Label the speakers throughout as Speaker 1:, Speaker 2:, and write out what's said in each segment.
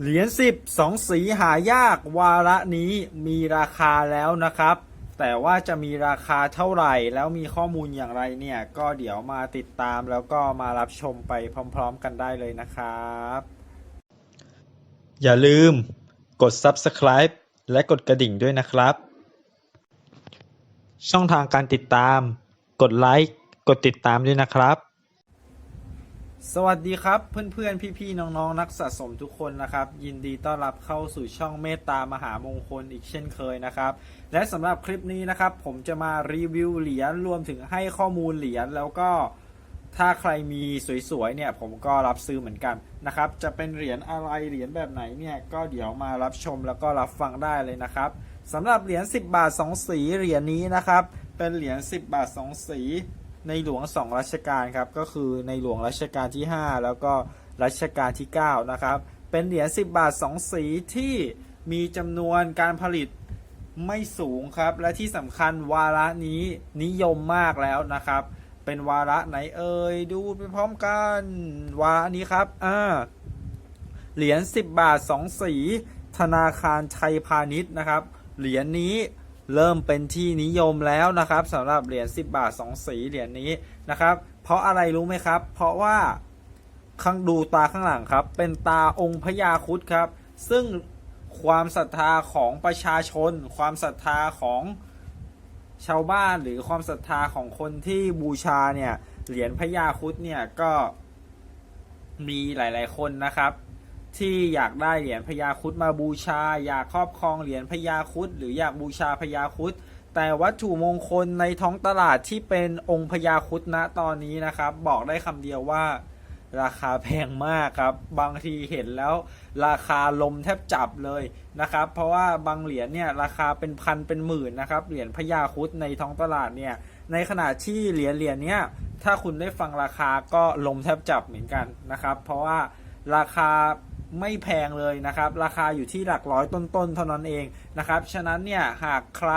Speaker 1: เหรียญสิบสองสีหายากวาระนี้มีราคาแล้วนะครับ แต่ว่าจะมีราคาเท่าไหร่ แล้วมีข้อมูลอย่างไรเนี่ย ก็เดี๋ยวมาติดตามแล้วก็มารับชมไปพร้อมๆกันได้เลยนะครับ อย่าลืมกด subscribe และกดกระดิ่งด้วยนะครับ ช่องทางการติดตาม กดไลค์กดติดตามด้วยนะครับ สวัสดีครับเพื่อนๆ พี่ๆ น้องๆ นักสะสมทุกคนนะครับ ยินดีต้อนรับเข้าสู่ช่องเมตตามหามงคลอีกเช่นเคยนะครับ และสำหรับคลิปนี้นะครับ ผมจะมารีวิวเหรียญรวมถึงให้ข้อมูลเหรียญแล้วก็ถ้าใครมีสวยๆเนี่ยผมก็รับซื้อเหมือนกันนะครับ จะเป็นเหรียญอะไรเหรียญแบบไหนเนี่ยก็เดี๋ยวมารับชมแล้วก็รับฟังได้เลยนะครับสำหรับเหรียญ10 บาท 2 สีเหรียญนี้นะครับเป็นเหรียญ10 บาท 2 สี ในหลวงสองรัชกาลครับก็คือในหลวงรัชกาลที่ 5 แล้วก็รัชกาลที่ 9 นะครับ เป็นเหรียญ10 บาท 2 สีที่มีจำนวนการผลิตไม่สูงครับ และที่สำคัญวาระนี้นิยมมากแล้วนะครับ เป็นวาระไหนเอ่ยดูไปพร้อมกัน วาระนี้ครับอ่าเหรียญ10 บาท 2 สี ธนาคารไทยพาณิชย์นะครับ เหรียญนี้ เริ่มเป็นที่นิยมแล้วนะครับสำหรับเหรียญ10 บาท 2 สีเหรียญนี้นะครับ เพราะอะไรรู้ไหมครับ เพราะว่าข้างดูตาข้างหลังครับ เป็นตาองค์พญาครุดครับ ซึ่งความศรัทธาของประชาชน ความศรัทธาของชาวบ้านหรือความศรัทธาของคนที่บูชาเนี่ยเหรียญพญาครุดเนี่ยก็มีหลาย ๆ คนนะครับ ที่อยากได้เหรียญพญาครุดมาบูชา อยากครอบครองเหรียญพญาครุดหรืออยากบูชาพญาครุดแต่วัตถุมงคลในท้องตลาดที่เป็นองค์พญาครุดณตอนนี้นะครับ บอกได้คำเดียวว่าราคาแพงมากครับ บางทีเห็นแล้วราคาลมแทบจับเลยนะครับ เพราะว่าบางเหรียญเนี่ยราคาเป็นพันเป็นหมื่นนะครับ เหรียญพญาครุดในท้องตลาดเนี่ย ในขณะที่เหรียญเหรียญเนี้ยถ้าคุณได้ฟังราคาก็ลมแทบจับเหมือนกันนะครับ เพราะว่าราคา ไม่แพงเลยนะครับ ราคาอยู่ที่หลักร้อยต้นๆเท่านั้นเองนะครับ ฉะนั้นเนี่ยหากใคร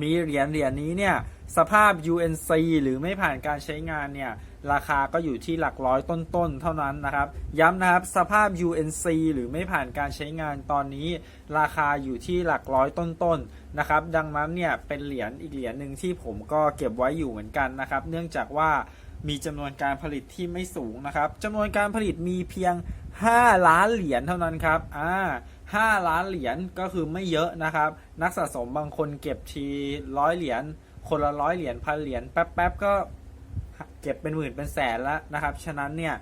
Speaker 1: มีเหรียญเหรียญนี้เนี่ยสภาพ UNC หรือไม่ผ่านการใช้งานเนี่ยราคาก็อยู่ที่หลักร้อยต้นๆ เท่านั้นนะครับ ย้ำนะครับสภาพ UNC หรือไม่ผ่านการใช้งานตอนนี้ ราคาอยู่ที่หลักร้อยต้นๆนะครับ ดังนั้นเนี่ยเป็นเหรียญอีกเหรียญหนึ่งที่ผมก็เก็บไว้อยู่เหมือนกันนะครับ เนื่องจากว่ามีจำนวนการผลิตที่ไม่สูงนะครับจำนวนการผลิตมีเพียง 5 ล้านเหรียญเท่านั้นครับอ่า5ล้านเหรียญก็คือไม่เยอะนะครับ นักสะสมบางคนเก็บทีร้อยเหรียญคนละร้อยเหรียญพันเหรียญแป๊บๆก็เก็บเป็นหมื่นเป็นแสนแล้วนะครับ ฉะนั้นเนี่ย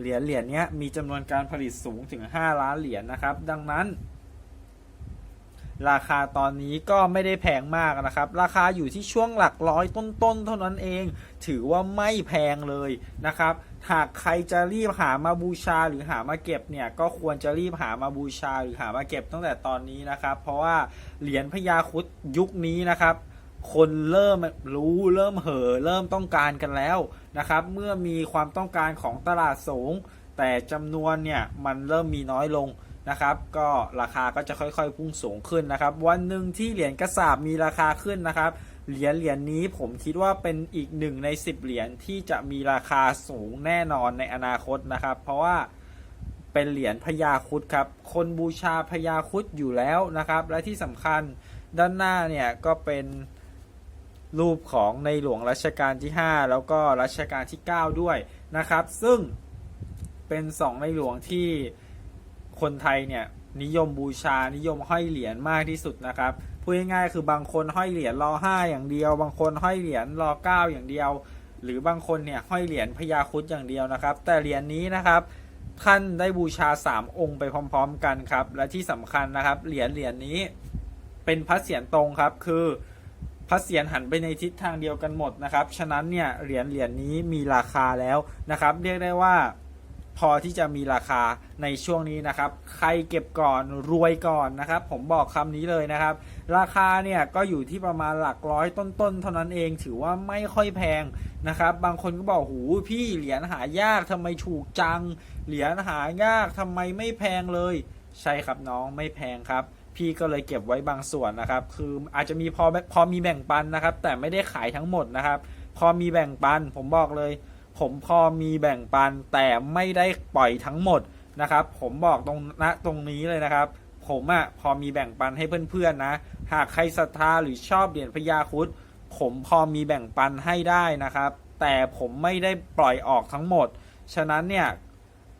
Speaker 1: เหรียญเหรียญเนี้ยมีจำนวนการผลิตสูงถึง 5 ล้านเหรียญนะครับ ดังนั้น ราคาตอนนี้ก็ไม่ได้แพงมากนะครับ ราคาอยู่ที่ช่วงหลักร้อยต้นๆ เท่านั้นเอง ถือว่าไม่แพงเลยนะครับ หากใครจะรีบหามาบูชาหรือหามาเก็บเนี่ยก็ควรจะรีบหามาบูชาหรือหามาเก็บตั้งแต่ตอนนี้นะครับ เพราะว่าเหรียญพญาครุดยุคนี้นะครับ คนเริ่มรู้เริ่มเห่อเริ่มต้องการกันแล้วนะครับ เมื่อมีความต้องการของตลาดสูง แต่จำนวนเนี่ยมันเริ่มมีน้อยลงนะครับ ก็ราคาก็จะค่อยๆพุ่งสูงขึ้นนะครับ วันหนึ่งที่เหรียญกระสาบมีราคาขึ้นนะครับ เหรียญเหรียญนี้ผมคิดว่าเป็นอีกหนึ่งใน 10 เหรียญที่จะมีราคาสูงแน่นอนในอนาคตนะครับ เพราะว่าเป็นเหรียญพญาคุดครับ คนบูชาพญาคุดอยู่แล้วนะครับ และที่สำคัญด้านหน้าเนี่ยก็เป็นรูปของในหลวงรัชกาลที่ 5 แล้วก็รัชกาลที่ 9 ด้วยนะครับ ซึ่งเป็นสองในหลวงที่คนไทยเนี่ยนิยมบูชานิยมห้อยเหรียญมากที่สุดนะครับ พูดง่ายๆคือบางคนห้อยเหรียญรอห้าอย่างเดียว บางคนห้อยเหรียญรอเก้าอย่างเดียว หรือบางคนเนี่ยห้อยเหรียญพญาคุดอย่างเดียวนะครับ แต่เหรียญนี้นะครับท่านได้บูชา 3 องค์ไปพร้อม ๆ กันครับ และที่สำคัญนะครับเหรียญเหรียญนี้เป็นพระเศียรตรงครับ คือพระเศียรหันไปในทิศทางเดียวกันหมดนะครับ ฉะนั้นเนี่ยเหรียญเหรียญนี้มีราคาแล้วนะครับ เรียกได้ว่า พอที่จะมีราคาในช่วงนี้นะครับ ใครเก็บก่อนรวยก่อนนะครับ ผมบอกคำนี้เลยนะครับ ราคาเนี่ยก็อยู่ที่ประมาณหลักร้อยต้นๆ เท่านั้นเองถือว่าไม่ค่อยแพงนะครับ บางคนก็บอกหูพี่เหรียญหายากทำไมถูกจัง เหรียญหายากทำไมไม่แพงเลย ใช่ครับน้องไม่แพงครับพี่ก็เลยเก็บไว้บางส่วนนะครับ คืออาจจะมีพอพอมีแบ่งปันนะครับ แต่ไม่ได้ขายทั้งหมดนะครับ พอมีแบ่งปันผมบอกเลย ผมพอมีแบ่งปันแต่ไม่ได้ปล่อยทั้งหมดนะครับ ผมบอกตรงณตรงนี้เลยนะครับ ผมอะ่ะพอมีแบ่งปันให้เพื่อนๆนะ หากใครศรัทธาหรือชอบเหรียญพญาคุดผมพอมีแบ่งปันให้ได้นะครับ แต่ผมไม่ได้ปล่อยออกทั้งหมด ฉะนั้นเนี่ย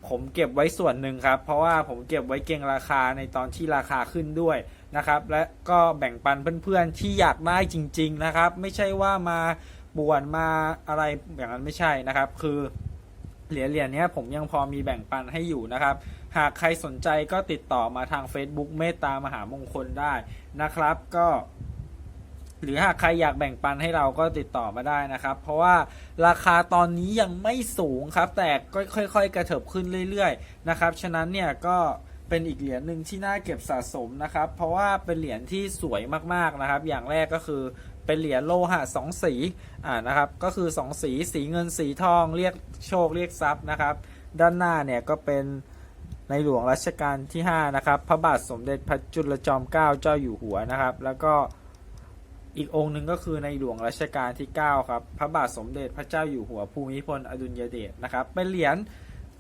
Speaker 1: ผมเก็บไว้ส่วนหนึ่งครับ เพราะว่าผมเก็บไว้เก็งราคาในตอนที่ราคาขึ้นด้วยนะครับ และก็แบ่งปันเพื่อนๆที่อยากได้จริง ๆนะครับ ไม่ใช่ว่ามา ป่วนมาอะไรอย่างนั้นไม่ใช่นะครับ คือเหรียญเหรียญนี้ผมยังพอมีแบ่งปันให้อยู่นะครับ หากใครสนใจก็ติดต่อมาทาง Facebook เมตตามหามงคลได้นะครับ ก็ หรือหากใครอยากแบ่งปันให้เราก็ติดต่อมาได้นะครับ เพราะว่าราคาตอนนี้ยังไม่สูงครับ แต่ก็ค่อยๆ กระเถิบขึ้นเรื่อยๆนะครับ ฉะนั้นเนี่ยก็เป็นอีกเหรียญหนึ่งที่น่าเก็บสะสมนะครับ เพราะว่าเป็นเหรียญที่สวยมากๆนะครับ อย่างแรกก็คือ เป็นเหรียญโลหะสองสีอ่านะครับก็คือสองสีสีเงินสีทองเรียกโชคเรียกทรัพย์นะครับ ด้านหน้าเนี่ยก็เป็นในหลวงรัชกาลที่ 5 นะครับ พระบาทสมเด็จพระจุลจอมเกล้าเจ้าอยู่หัวนะครับ แล้วก็อีกองค์หนึ่งก็คือในหลวงรัชกาลที่ 9 ครับ พระบาทสมเด็จพระเจ้าอยู่หัวภูมิพลอดุลยเดชนะครับ เป็นเหรียญ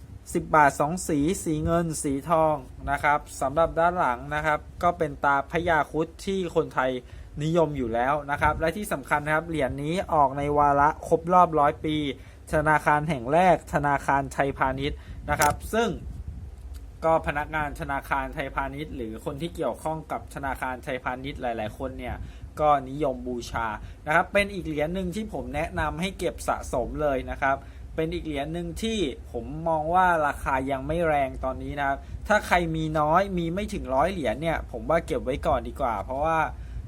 Speaker 1: 10 บาท 2 สี สีเงิน สีทองนะครับสำหรับด้านหลังนะครับ ก็เป็นตาพญาคุดที่คนไทย นิยมอยู่แล้วนะครับ และที่สำคัญนะครับ เหรียญนี้ออกในวาระครบรอบร้อยปี ธนาคารแห่งแรก ธนาคารไทยพาณิชย์นะครับ ซึ่งก็พนักงานธนาคารไทยพาณิชย์ หรือคนที่เกี่ยวข้องกับธนาคารไทยพาณิชย์หลาย ๆ คนเนี่ยก็นิยมบูชานะครับ เป็นอีกเหรียญหนึ่งที่ผมแนะนำให้เก็บสะสมเลยนะครับ เป็นอีกเหรียญหนึ่งที่ผมมองว่าราคายังไม่แรงตอนนี้นะครับ ถ้าใครมีน้อยมีไม่ถึงร้อยเหรียญเนี่ย ผมว่าเก็บไว้ก่อนดีกว่า เพราะว่า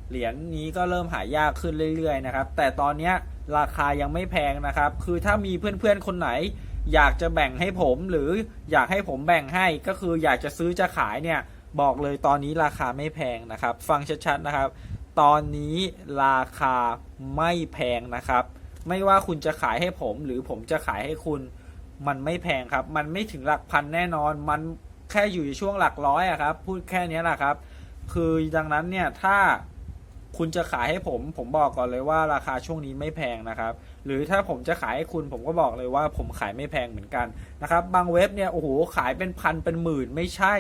Speaker 1: เหรียญนี้ก็เริ่มหายากขึ้นเรื่อยๆนะครับ แต่ตอนนี้ราคายังไม่แพงนะครับ คือถ้ามีเพื่อนๆคนไหน อยากจะแบ่งให้ผมหรืออยากให้ผมแบ่งให้ก็คืออยากจะซื้อจะขายเนี่ยบอกเลยตอนนี้ราคาไม่แพงนะครับ ฟังชัดๆนะครับ ตอนนี้ราคาไม่แพงนะครับ ไม่ว่าคุณจะขายให้ผมหรือผมจะขายให้คุณ มันไม่แพงครับ มันไม่ถึงหลักพันแน่นอน มันแค่อยู่ในช่วงหลักร้อยอะครับ พูดแค่นี้แหละครับ คือดังนั้นเนี่ยถ้า คุณจะขายให้ผม ผมบอกก่อนเลยว่าราคาช่วงนี้ไม่แพงนะครับ หรือถ้าผมจะขายให้คุณผมก็บอกเลยว่าผมขายไม่แพงเหมือนกันนะครับ บางเว็บเนี่ยโอ้โหขายเป็นพันเป็นหมื่นไม่ใช่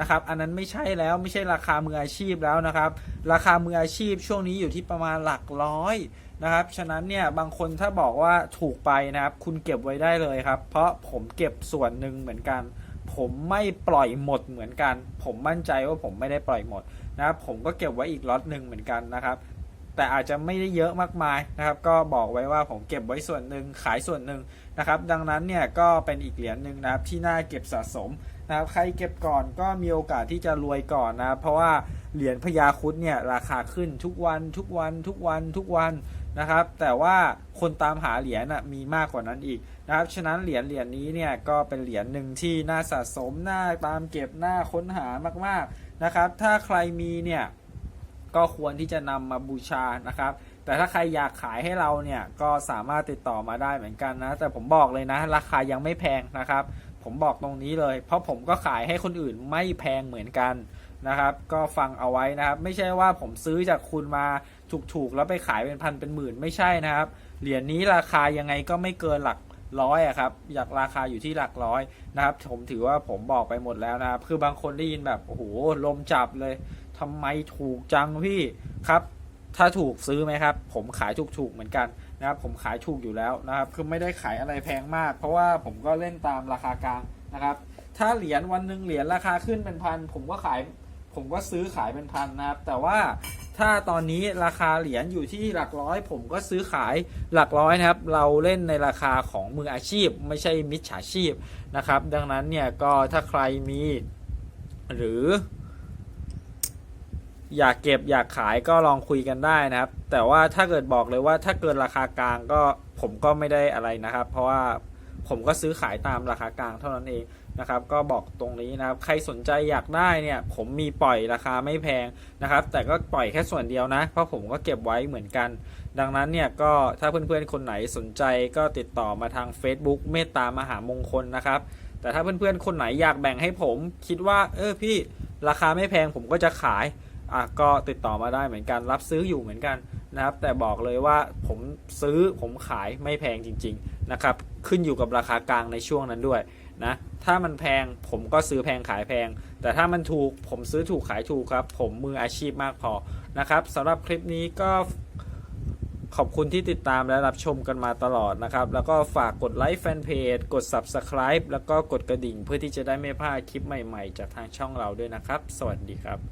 Speaker 1: นะครับ อันนั้นไม่ใช่แล้วไม่ใช่ราคามืออาชีพแล้วนะครับ ราคามืออาชีพช่วงนี้อยู่ที่ประมาณหลักร้อยนะครับ ฉะนั้นเนี่ยบางคนถ้าบอกว่าถูกไปนะครับ คุณเก็บไว้ได้เลยครับ เพราะผมเก็บส่วนหนึ่งเหมือนกัน ผมไม่ปล่อยหมดเหมือนกัน ผมมั่นใจว่าผมไม่ได้ปล่อยหมดนะครับผมก็เก็บไว้อีกล็อตหนึ่งเหมือนกันนะครับ แต่อาจจะไม่ได้เยอะมากมายนะครับ ก็บอกไว้ว่าผมเก็บไว้ส่วนหนึ่งขายส่วนหนึ่งนะครับ ดังนั้นเนี่ยก็เป็นอีกเหรียญหนึ่งนะครับที่น่าเก็บสะสมนะครับใครเก็บก่อนก็มีโอกาสที่จะรวยก่อนนะครับเพราะว่าเหรียญพญาคุดเนี่ยราคาขึ้นทุกวันทุกวันทุกวันทุกวัน นะครับ แต่ว่าคนตามหาเหรียญน่ะมีมากกว่านั้นอีกนะครับ ฉะนั้นเหรียญเหรียญนี้เนี่ยก็เป็นเหรียญหนึ่งที่น่าสะสมน่าตามเก็บน่าค้นหามากๆนะครับ ถ้าใครมีเนี่ยก็ควรที่จะนำมาบูชานะครับ แต่ถ้าใครอยากขายให้เราเนี่ยก็สามารถติดต่อมาได้เหมือนกันนะ แต่ผมบอกเลยนะ ราคายังไม่แพงนะครับ ผมบอกตรงนี้เลย เพราะผมก็ขายให้คนอื่นไม่แพงเหมือนกันนะครับ ก็ฟังเอาไว้นะครับ ไม่ใช่ว่าผมซื้อจากคุณมา ถูกๆ แล้วไปขายเป็นพันเป็นหมื่นไม่ใช่นะครับ เหรียญนี้ราคายังไงก็ไม่เกินหลักร้อยอะครับอยากราคาอยู่ที่หลักร้อยนะครับ ผมถือว่าผมบอกไปหมดแล้วนะครับ คือบางคนได้ยินแบบโอ้โหลมจับเลยทำไมถูกจังพี่ครับ ถ้าถูกซื้อไหมครับ ผมขายถูกๆเหมือนกันนะครับ ผมขายถูกอยู่แล้วนะครับ คือไม่ได้ขายอะไรแพงมาก เพราะว่าผมก็เล่นตามราคากลางนะครับ ถ้าเหรียญวันหนึ่งเหรียญราคาขึ้นเป็นพันผมก็ขายผมก็ซื้อขายเป็นพันนะครับ แต่ว่า ถ้าตอนนี้ราคาเหรียญอยู่ที่หลักร้อย ผมก็ซื้อขายหลักร้อยนะครับ เราเล่นในราคาของมืออาชีพ ไม่ใช่มิจฉาชีพนะครับ ดังนั้นเนี่ยก็ถ้าใครมีหรือ อยากเก็บอยากขายก็ลองคุยกันได้นะครับ แต่ว่าถ้าเกิดบอกเลยว่าถ้าเกินราคากลางก็ผมก็ไม่ได้อะไรนะครับ เพราะว่าผมก็ซื้อขายตามราคากลางเท่านั้นเอง นะครับก็บอกตรงนี้นะครับใครสนใจอยากได้เนี่ยผมมีปล่อยราคาไม่แพงนะครับ แต่ก็ปล่อยแค่ส่วนเดียวนะ เพราะผมก็เก็บไว้เหมือนกัน ดังนั้นเนี่ยก็ถ้าเพื่อนๆคนไหนสนใจก็ติดต่อมาทาง Facebook เมตตามหามงคลนะครับ แต่ถ้าเพื่อนๆคนไหนอยากแบ่งให้ผมคิดว่า เออพี่ราคาไม่แพงผมก็จะขายอะก็ติดต่อมาได้เหมือนกันรับซื้ออยู่เหมือนกันนะครับ แต่บอกเลยว่าผมซื้อผมขายไม่แพงจริง ๆนะครับ ขึ้นอยู่กับราคากลางในช่วงนั้นด้วย นะถ้ามันแพงผมก็ซื้อแพงขายแพง แต่ถ้ามันถูกผมซื้อถูกขายถูกครับ ผมมืออาชีพมากพอนะครับสำหรับคลิปนี้ก็ขอบคุณที่ติดตามและรับชมกันมาตลอดนะครับ แล้วก็ฝากกดไลค์แฟนเพจ กด Subscribe แล้วก็กดกระดิ่งเพื่อที่จะได้ไม่พลาดคลิปใหม่ๆ จากทางช่องเราด้วยนะครับ สวัสดีครับ